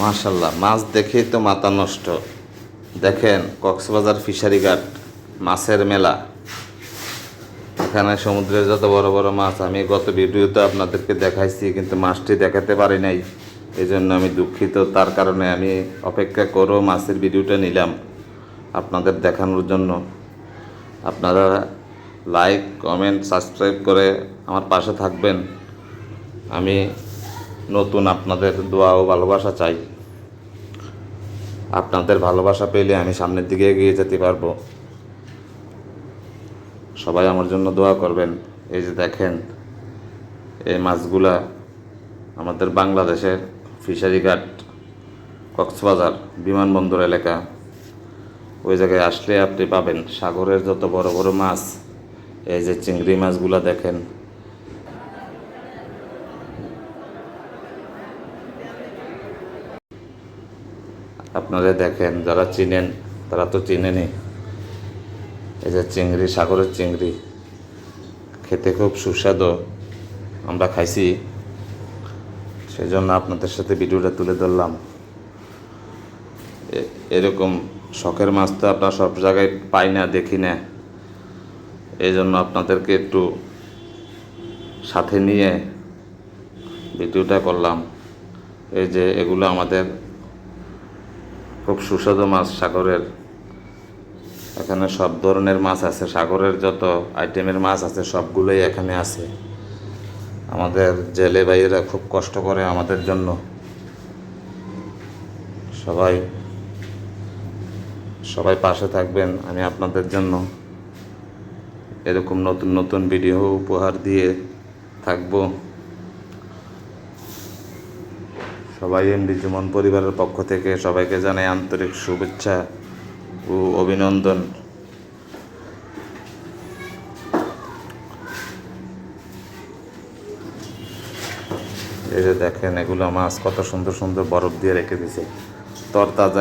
মাশাল্লাহ মাছ দেখেই তো মাথা নষ্ট। দেখেন, কক্সবাজার ফিশারি ঘাট, মাছের মেলা। এখানে সমুদ্রের যত বড় বড় মাছ, আমি গত ভিডিওতে আপনাদেরকে দেখাইছি, কিন্তু মাছটি দেখাতে পারি নাই। এই জন্য আমি দুঃখিত, তার কারণে আমি অপেক্ষা করো মাছের ভিডিওটা নিলাম আপনাদের দেখানোর জন্য। আপনারা লাইক, কমেন্ট, সাবস্ক্রাইব করে আমার পাশে থাকবেন। আমি নতুন আপনাদের দোয়া ও ভালোবাসা চাই। আপনাদের ভালোবাসা পেলে আমি সামনের দিকে এগিয়ে যেতে পারব। সবাই আমার জন্য দোয়া করবেন। এই যে দেখেন, এই মাছগুলা আমাদের বাংলাদেশের ফিশারি ঘাট, কক্সবাজার, বিমানবন্দর এলাকা। ওই জায়গায় আসলে আপনি পাবেন সাগরের যত বড় বড় মাছ, এই যে চিংড়ি মাছগুলা দেখেন। আপনারা দেখেন, যারা চিনেন, তারা তো চিনেনি। এই যে চিংড়ি, সাগরের চিংড়ি, খেতে খুব সুস্বাদু। আমরা খাইছি। সেই জন্য আপনাদের সাথে ভিডিওটা তুলে ধরলাম। এরকম শখের মাছ তো আপনার সব জায়গায় পাই না, দেখি না। এই জন্য আপনাদেরকে একটু সাথে নিয়ে ভিডিওটা করলাম। এই যে এগুলো আমাদের খুব সুস্বাদু মাছ সাগরের। এখানে সব ধরনের মাছ আছে, সাগরের যত আইটেমের মাছ আছে সবগুলোই এখানে আছে। আমাদের জেলে ভাইয়েরা খুব কষ্ট করে আমাদের জন্য। সবাই সবাই পাশে থাকবেন আমি আপনাদের জন্য। এরকম নতুন নতুন ভিডিও উপহার দিয়ে থাকব। সবাই এমডি জুমন পরিবারের পক্ষ থেকে সবাইকে জানাই আন্তরিক শুভেচ্ছা ও অভিনন্দন। এই যে দেখেন, এগুলো মাছ কত সুন্দর সুন্দর বরফ দিয়ে রেখে দিছে। তর তরতাজা